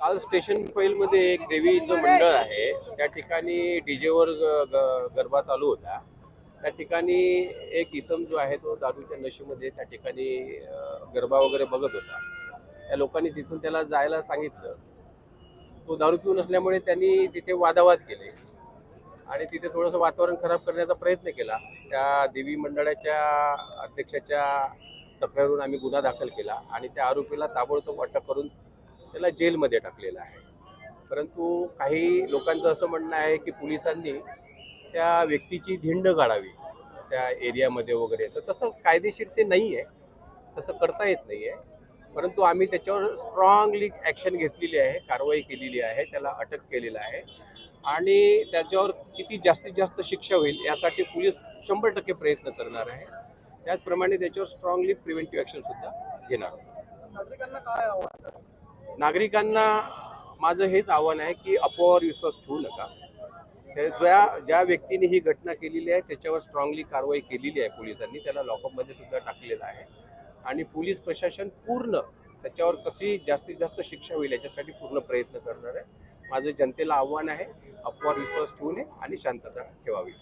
काल स्टेशनमध्ये एक देवीचं मंडळ आहे. त्या ठिकाणी डीजेवर गरबा चालू होता. त्या ठिकाणी एक इसम जो आहे तो दारूच्या नशेमध्ये त्या ठिकाणी गरबा वगैरे बघत होता. त्या लोकांनी तिथून त्याला जायला सांगितलं. तो दारू पिऊन असल्यामुळे त्यांनी तिथे वादावाद केले. आणि तिथे थोडंसं वातावरण खराब करण्याचा प्रयत्न केला. त्या देवी मंडळाच्या अध्यक्षाच्या तक्रारीवरून आम्ही गुन्हा दाखल केला. आणि त्या आरोपीला ताबडतोब अटक करून त्याला जेलमध्ये टाकलेलं आहे. परंतु काही लोकांचं असं म्हणणं आहे की पोलिसांनी त्या व्यक्तीची धिंड काढावी त्या एरियामध्ये वगैरे. तर तसं कायदेशीर ते नाही आहे तसं करता येत नाही आहे परंतु आम्ही त्याच्यावर स्ट्रॉंगली ॲक्शन घेतलेली आहे कारवाई केलेली आहे त्याला अटक केलेलं आहे. आणि त्याच्यावर किती जास्तीत जास्त शिक्षा होईल यासाठी पोलीस शंभर टक्के प्रयत्न करणार आहे. त्याचप्रमाणे त्याच्यावर स्ट्रॉंगली प्रिव्हेंटिव्ह ॲक्शनसुद्धा घेणार नागरिकांना काय नागरिकांना माझं हेच आव्हान आहे की अपोवर विश्वास ठेवू नका. त्या ज्या ज्या व्यक्तीने ही घटना केलेली आहे त्याच्यावर स्ट्रॉंगली कारवाई केलेली आहे पोलिसांनी त्याला लॉकअपमध्ये सुद्धा टाकलेलं आहे. आणि पोलीस प्रशासन पूर्ण त्याच्यावर कशी जास्तीत जास्त शिक्षा होईल याच्यासाठी पूर्ण प्रयत्न करणार आहे. माझं जनतेला आव्हान आहे अपवार विश्वास ठेवू नये आणि शांतता ठेवावी.